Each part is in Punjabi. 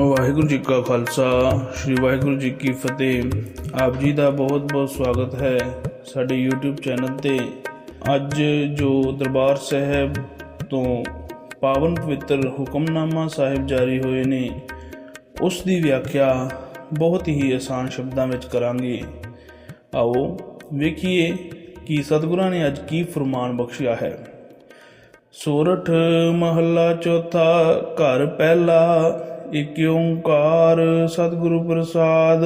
ਵਾਹਿਗੁਰੂ ਜੀ ਕਾ ਖਾਲਸਾ, ਸ੍ਰੀ ਵਾਹਿਗੁਰੂ ਜੀ ਕੀ ਫਤਿਹ। ਆਪ ਜੀ ਦਾ ਬਹੁਤ ਬਹੁਤ ਸਵਾਗਤ ਹੈ ਸਾਡੇ YouTube ਚੈਨਲ ਤੇ। ਅੱਜ ਜੋ ਦਰਬਾਰ ਸਾਹਿਬ ਤੋਂ ਪਾਵਨ ਪਵਿੱਤਰ ਹੁਕਮਨਾਮਾ ਸਾਹਿਬ ਜਾਰੀ ਹੋਏ ਨੇ, ਉਸ ਦੀ ਵਿਆਖਿਆ ਬਹੁਤ ਹੀ ਆਸਾਨ ਸ਼ਬਦਾਂ ਵਿੱਚ ਕਰਾਂਗੇ। ਆਓ ਵੇਖੀਏ ਕਿ ਸਤਿਗੁਰਾਂ ਨੇ ਅੱਜ ਕੀ ਫਰਮਾਨ ਬਖਸ਼ਿਆ ਹੈ। ਸੋਰਠ ਮਹੱਲਾ ਚੌਥਾ ਘਰ ਪਹਿਲਾ ਇਕ ਓੰਕਾਰ ਸਤਿਗੁਰੂ ਪ੍ਰਸਾਦ।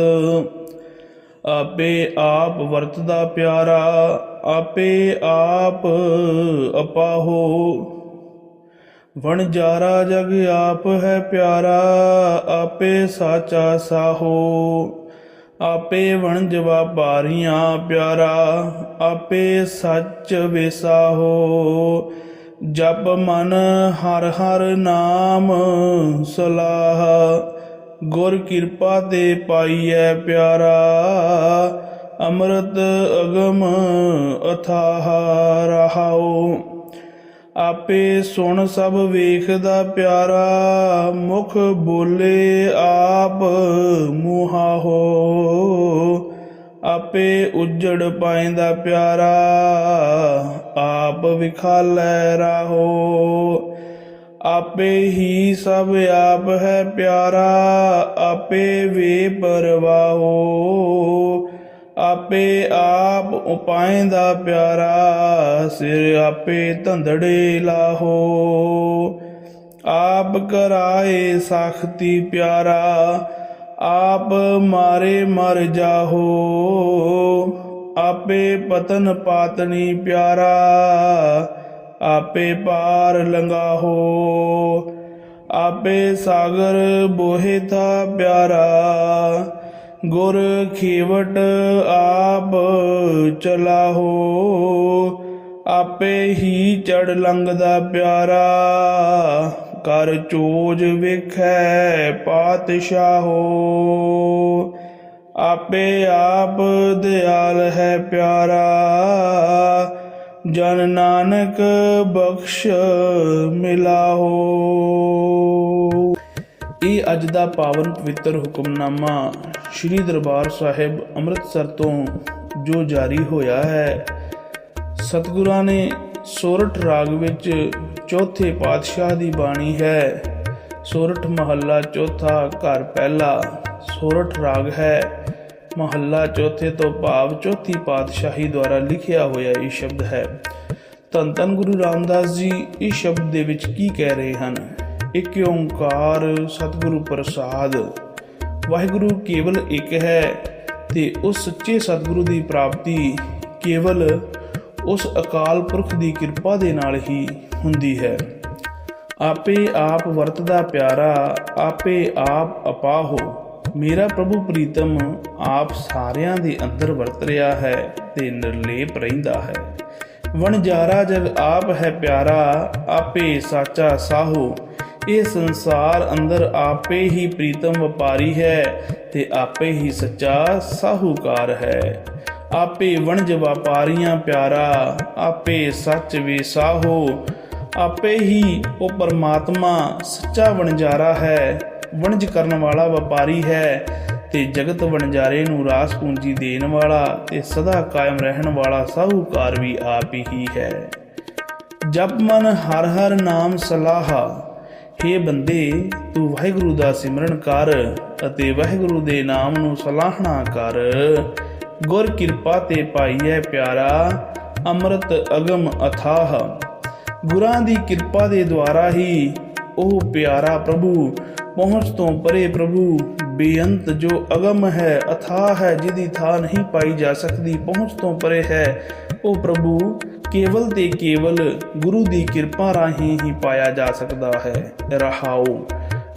ਆਪੇ ਆਪ ਵਰਤਦਾ ਪਿਆਰਾ, ਆਪੇ ਆਪ ਅਪਾਹੋ। ਵਣਜਾਰਾ ਜਗ ਆਪ ਹੈ ਪਿਆਰਾ, ਆਪੇ ਸਾਚਾ ਸਾਹੋ। ਆਪੇ ਵਣਜ ਵਪਾਰੀਆਂ ਪਿਆਰਾ, ਆਪੇ ਸੱਚ ਵਿਸਾਹੋ। ਜਪ ਮਨ ਹਰ ਹਰ ਨਾਮ ਸਲਾਹ। ਗੁਰ ਕਿਰਪਾ ਤੇ ਪਾਈਐ ਪਿਆਰਾ, ਅੰਮ੍ਰਿਤ ਅਗਮ ਅਥਾਹ ਰਹਾਉ। ਆਪੇ ਸੁਣ ਸਭ ਵੇਖਦਾ ਪਿਆਰਾ, ਮੁਖ ਬੋਲੇ ਆਪ ਮੁਹਾਹੋ ਆਪੇ ਉਜੜ ਪਾਇੰਦਾ ਪਿਆਰਾ ਆਪ ਵਿਖਾਲੈ ਰਾਹੋ। ਆਪੇ ਹੀ ਸਭ ਆਪ ਹੈ ਪਿਆਰਾ, ਆਪੇ ਵੇ ਪਰਵਾਹੋ। ਆਪੇ ਆਪ ਉਪਾਏ ਦਾ ਪਿਆਰਾ, ਸਿਰ ਆਪੇ ਧੰਦੜੇ ਲਾਹੋ। ਆਪ ਕਰਾਏ ਸਾਖਤੀ ਪਿਆਰਾ, ਆਪ ਮਾਰੇ ਮਰ ਜਾਹੋ। ਆਪੇ ਪਤਨ ਪਾਤਨੀ ਪਿਆਰਾ, ਆਪੇ ਪਾਰ ਲੰਗਾਹੋ ਆਪੇ ਸਾਗਰ ਬੋਹੇ ਥਾ ਪਿਆਰਾ, ਗੁਰ ਖੇਵਟ ਆਪ ਚਲਾਹੋ ਆਪੇ ਹੀ ਚੜ ਲੰਗਦਾ ਪਿਆਰਾ ਕਰ ਚੋਜ ਵੇਖੈ ਪਾਤਸ਼ਾਹੋ। ਆਪੇ ਆਪ ਦਿਆਲ ਹੈ ਪਿਆਰਾ। ਜਨ ਨਾਨਕ ਬਖਸ਼ ਮਿਲਾਹੋ। ਇਹ ਅੱਜ ਦਾ ਪਾਵਨ ਪਵਿੱਤਰ ਹੁਕਮਨਾਮਾ ਸ੍ਰੀ ਦਰਬਾਰ ਸਾਹਿਬ ਅੰਮ੍ਰਿਤਸਰ ਤੋਂ ਜੋ ਜਾਰੀ ਹੋਇਆ ਹੈ। ਸਤਿਗੁਰਾਂ ਨੇ ਸੋਰਠ ਰਾਗ ਵਿੱਚ ਚੌਥੇ ਪਾਤਸ਼ਾਹ ਦੀ ਬਾਣੀ ਹੈ। ਸੋਰਠ ਮਹੱਲਾ ਚੌਥਾ ਘਰ ਪਹਿਲਾ। ਸੋਰਠ ਰਾਗ ਹੈ। ਮਹੱਲਾ ਚੌਥੇ ਤੋਂ ਭਾਵ ਚੌਥੀ ਪਾਤਸ਼ਾਹੀ ਦੁਆਰਾ ਲਿਖਿਆ ਹੋਇਆ ਇਹ ਸ਼ਬਦ ਹੈ। ਧੰਨ ਧੰਨ ਗੁਰੂ ਰਾਮਦਾਸ ਜੀ, ਇਸ ਸ਼ਬਦ ਦੇ ਵਿੱਚ ਕੀ ਕਹਿ ਰਹੇ ਹਨ? ਇੱਕ ਓੰਕਾਰ ਸਤਿਗੁਰੂ ਪ੍ਰਸਾਦ। ਵਾਹਿਗੁਰੂ ਕੇਵਲ ਇੱਕ ਹੈ ਤੇ ਉਸ ਸੱਚੇ ਸਤਿਗੁਰੂ ਦੀ ਪ੍ਰਾਪਤੀ ਕੇਵਲ ਉਸ ਅਕਾਲ ਪੁਰਖ ਦੀ ਕਿਰਪਾ ਦੇ ਨਾਲ ਹੀ ਹੁੰਦੀ ਹੈ। ਆਪੇ ਆਪ ਵਰਤਦਾ ਪਿਆਰਾ, ਆਪੇ ਆਪ ਅਪਾਹੋ ਮੇਰਾ ਪ੍ਰਭੂ ਪ੍ਰੀਤਮ ਆਪ ਸਾਰਿਆਂ ਦੇ ਅੰਦਰ ਵਰਤ ਰਿਹਾ ਹੈ ਤੇ ਨਿਰਲੇਪ ਰਹਿੰਦਾ ਹੈ। ਵਣਜਾਰਾ ਜਗ ਆਪ ਹੈ ਪਿਆਰਾ, ਆਪੇ ਸਾਚਾ ਸਾਹੋ। ਇਹ ਸੰਸਾਰ ਅੰਦਰ ਆਪੇ ਹੀ ਪ੍ਰੀਤਮ ਵਪਾਰੀ ਹੈ ਤੇ ਆਪੇ ਹੀ ਸੱਚਾ ਸਾਹੂਕਾਰ ਹੈ। ਆਪੇ ਵਣਜ ਵਪਾਰੀਆਂ ਪਿਆਰਾ, ਆਪੇ ਸੱਚ ਵਿਸਾਹੋ ਆਪੇ ਹੀ ਉਹ ਪਰਮਾਤਮਾ ਸੱਚਾ ਵਣਜਾਰਾ ਹੈ ਵਣਜ ਕਰਨ ਵਾਲਾ ਵਪਾਰੀ ਹੈ ਤੇ ਜਗਤ ਵਣਜਾਰੇ ਨੂੰ ਰਾਸ ਪੂੰਜੀ ਦੇਣ ਵਾਲਾ ਤੇ ਸਦਾ ਕਾਇਮ ਰਹਿਣ ਵਾਲਾ ਸਾਹੂਕਾਰ ਵੀ ਆਪ ਹੀ ਹੈ। ਜਪ ਮਨ ਹਰ ਹਰ ਨਾਮ ਸਲਾਹਾ, ਹੇ ਬੰਦੇ, ਤੂੰ ਵਾਹਿਗੁਰੂ ਦਾ ਸਿਮਰਨ ਕਰ ਅਤੇ ਵਾਹਿਗੁਰੂ ਦੇ ਨਾਮ ਨੂੰ ਸਲਾਹਣਾ ਕਰ। ਗੁਰ ਕਿਰਪਾ ਤੇ ਪਾਈਐ ਪਿਆਰਾ, ਅੰਮ੍ਰਿਤ ਅਗਮ ਅਥਾਹ। ਗੁਰਾਂ ਦੀ ਕਿਰਪਾ ਦੇ ਦੁਆਰਾ ਹੀ ਉਹ ਪਿਆਰਾ ਪ੍ਰਭੂ ਪਹੁੰਚ ਤੋਂ ਪਰੇ ਪ੍ਰਭੂ, ਬੇਅੰਤ ਜੋ ਅਗਮ ਹੈ ਅਥਾਹ ਹੈ ਜਿਹਦੀ ਥਾਂ ਨਹੀਂ ਪਾਈ ਜਾ ਸਕਦੀ, ਪਹੁੰਚ ਤੋਂ ਪਰੇ ਹੈ। ਉਹ ਪ੍ਰਭੂ, ਕੇਵਲ ਤੇ ਕੇਵਲ ਗੁਰੂ ਦੀ ਕਿਰਪਾ ਰਾਹੀਂ ਹੀ ਪਾਇਆ ਜਾ ਸਕਦਾ ਹੈ। ਰਹਾਉ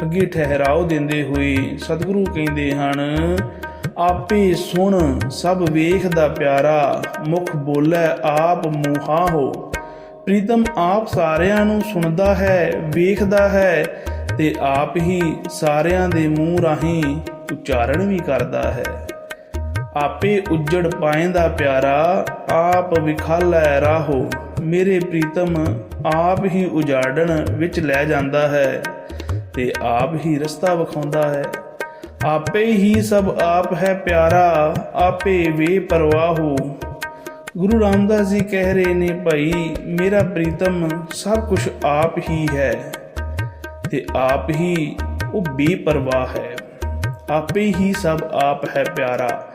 ਅੱਗੇ ਠਹਿਰਾਓ ਦਿੰਦੇ ਹੋਏ ਸਤਿਗੁਰੂ ਕਹਿੰਦੇ ਹਨ, ਆਪੇ ਸੁਣ, ਸਭ ਵੇਖਦਾ ਪਿਆਰਾ, ਮੁਖ ਬੋਲੇ ਆਪ ਮੂਹਾ ਹੋ। ਪ੍ਰੀਤਮ ਆਪ ਸਾਰਿਆਂ ਨੂੰ ਸੁਣਦਾ ਹੈ, ਵੇਖਦਾ ਹੈ ਤੇ ਆਪ ਹੀ ਸਾਰਿਆਂ ਦੇ ਮੂੰਹ ਰਾਹੀਂ ਉਚਾਰਨ ਵੀ ਕਰਦਾ ਹੈ। ਆਪੇ ਉੱਜੜ ਪਾਇੰਦਾ ਪਿਆਰਾ, ਆਪ ਵਿਖਾਲੈ ਰਾਹੋ। ਮੇਰੇ ਪ੍ਰੀਤਮ ਆਪ ਹੀ ਉਜਾੜਨ ਵਿੱਚ ਲੈ ਜਾਂਦਾ ਹੈ ਤੇ ਆਪ ਹੀ ਰਸਤਾ ਵਿਖਾਉਂਦਾ ਹੈ। ਆਪੇ ਹੀ ਸਭ ਆਪ ਹੈ ਪਿਆਰਾ, ਆਪੇ ਵੇ ਪਰਵਾਹੋ। ਗੁਰੂ ਰਾਮਦਾਸ ਜੀ ਕਹਿ ਰਹੇ ਨੇ, ਭਾਈ, ਮੇਰਾ ਪ੍ਰੀਤਮ ਸਭ ਕੁਝ ਆਪ ਹੀ ਹੈ। ਤੇ ਆਪ ਹੀ ਉਹ ਬੇਪਰਵਾਹ ਹੈ। ਆਪੇ ਹੀ ਸਭ ਆਪ ਹੈ ਪਿਆਰਾ।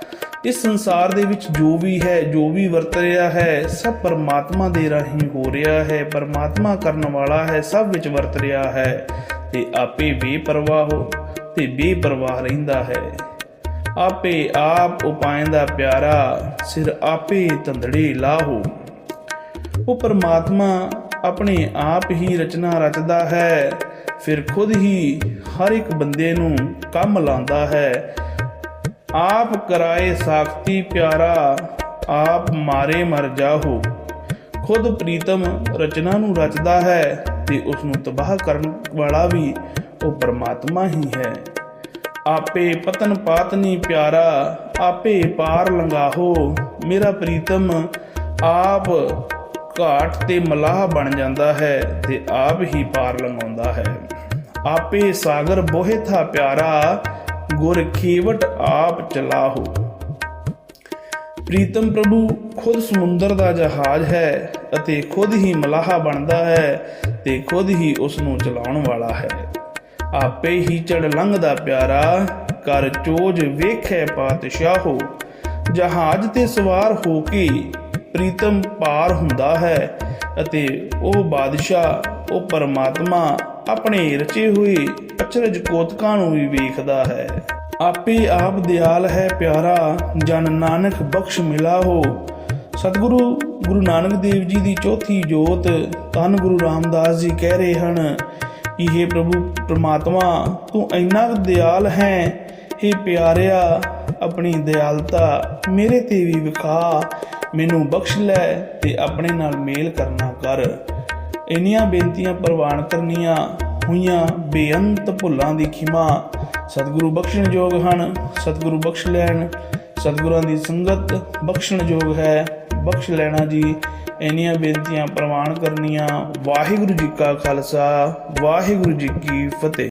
ਇਸ ਸੰਸਾਰ ਦੇ ਵਿੱਚ ਜੋ ਵੀ ਹੈ, ਜੋ ਵੀ ਵਰਤ ਰਿਹਾ ਹੈ, ਸਭ ਪਰਮਾਤਮਾ ਦੇ ਰਾਹੀਂ ਹੋ ਰਿਹਾ ਹੈ, ਪਰਮਾਤਮਾ ਕਰਨ ਵਾਲਾ ਹੈ, ਸਭ ਵਿੱਚ ਵਰਤ ਰਿਹਾ ਹੈ। ਤੇ ਆਪੇ ਬੇਪਰਵਾਹ ਹੋ ਤੇ ਬੇਪਰਵਾਹ ਰਹਿੰਦਾ ਹੈ। ਆਪੇ ਆਪ ਉਪਾਇੰਦਾ ਪਿਆਰਾ ਸਿਰ ਆਪੇ ਤੰਦੜੇ ਲਾਹੋ। ਉਹ ਪਰਮਾਤਮਾ ਆਪਣੇ ਆਪ ਹੀ ਰਚਨਾ ਰਚਦਾ ਹੈ। ਫਿਰ ਖੁਦ ਹੀ ਹਰ ਇੱਕ ਬੰਦੇ ਨੂੰ ਕੰਮ ਲਾਉਂਦਾ ਹੈ। ਆਪ ਕਰਾਏ ਸਾਖਤੀ ਪਿਆਰਾ, ਆਪ ਮਾਰੇ ਮਰ ਜਾਹੋ। ਖੁਦ ਪ੍ਰੀਤਮ ਰਚਨਾ ਨੂੰ ਰਚਦਾ ਹੈ ਤੇ ਉਸ ਨੂੰ ਤਬਾਹ ਕਰਨ ਵਾਲਾ ਵੀ ਉਹ ਪਰਮਾਤਮਾ ਹੀ ਹੈ। ਆਪੇ ਪਤਨ ਪਾਤਨੀ ਪਿਆਰਾ, ਆਪੇ ਪਾਰ ਲੰਗਾਹੋ ਮੇਰਾ ਪ੍ਰੀਤਮ, ਆਪ ਘਾਟ ਤੇ ਮਲਾਹ ਬਣ ਜਾਂਦਾ ਹੈ ਤੇ ਆਪ ਹੀ ਪਾਰ ਲੰਘਾਉਂਦਾ ਹੈ। ਆਪੇ ਸਾਗਰ ਬੋਹਿ ਥਾ ਪਿਆਰਾ, ਗੁਰ ਖੇਵਟ ਆਪ ਚਲਾਹੋ। ਪ੍ਰੀਤਮ ਪ੍ਰਭੂ ਖੁਦ ਸਮੁੰਦਰ ਦਾ ਜਹਾਜ਼ ਹੈ ਅਤੇ ਖੁਦ ਹੀ ਮਲਾਹਾ ਬਣਦਾ ਹੈ ਤੇ ਖੁਦ ਹੀ ਉਸ ਨੂੰ ਚਲਾਉਣ ਵਾਲਾ ਹੈ। ਆਪੇ ਹੀ ਚੜ ਲੰਘਦਾ ਪਿਆਰਾ ਕਰ ਚੋਜ ਵੇਖੈ ਪਾਤਸ਼ਾਹੋ। ਜਹਾਜ਼ ਤੇ ਸਵਾਰ ਹੋ ਕੇ ਪ੍ਰੀਤਮ ਪਾਰ ਹੁੰਦਾ ਹੈ ਅਤੇ ਉਹ ਬਾਦਸ਼ਾਹ, ਉਹ ਪਰਮਾਤਮਾ ਆਪਣੇ ਰਚੇ ਹੋਏ ਅਚਰਜ ਕੋਤਕਾਂ ਨੂੰ ਵੀ ਵੇਖਦਾ ਹੈ। ਆਪੇ ਆਪ ਦਿਆਲ ਹੈ ਪਿਆਰਾ, ਜਨ ਨਾਨਕ ਬਖਸ਼ ਮਿਲਾ ਹੋ। ਸਤਿਗੁਰੂ ਗੁਰੂ ਨਾਨਕ ਦੇਵ ਜੀ ਦੀ ਚੌਥੀ ਜੋਤ ਧੰਨ ਗੁਰੂ ਰਾਮਦਾਸ ਜੀ ਕਹਿ ਰਹੇ ਹਨ ਕਿ हे ਪ੍ਰਭੂ ਪ੍ਰਮਾਤਮਾ, ਤੂੰ ਇੰਨਾ ਕੁ ਦਿਆਲ ਹੈ। हे ਪਿਆਰਿਆ, ਆਪਣੀ ਦਿਆਲਤਾ ਮੇਰੇ ਤੇ ਵੀ ਵਿਖਾ। ਮੈਨੂੰ ਬਖਸ਼ ਲੈ ਤੇ ਆਪਣੇ ਨਾਲ ਮੇਲ ਕਰਨਾ ਕਰ। ਇੰਨੀਆਂ ਬੇਨਤੀਆਂ ਪ੍ਰਵਾਨ ਕਰਨੀਆਂ ਹੋਈਆਂ ਬੇਅੰਤ ਭੁੱਲਾਂ ਦੀ ਖਿਮਾ। ਸਤਿਗੁਰੂ ਬਖਸ਼ਣ ਯੋਗ ਹਨ, ਸਤਿਗੁਰੂ ਬਖਸ਼ ਲੈਣ। ਸਤਿਗੁਰਾਂ ਦੀ ਸੰਗਤ ਬਖਸ਼ਣ ਯੋਗ ਹੈ, ਬਖਸ਼ ਲੈਣਾ ਜੀ। ਇੰਨੀਆਂ ਬੇਨਤੀਆਂ ਪ੍ਰਵਾਨ ਕਰਨੀਆਂ। ਵਾਹਿਗੁਰੂ ਜੀ ਕਾ ਖਾਲਸਾ, ਵਾਹਿਗੁਰੂ ਜੀ ਕੀ ਫਤਿਹ।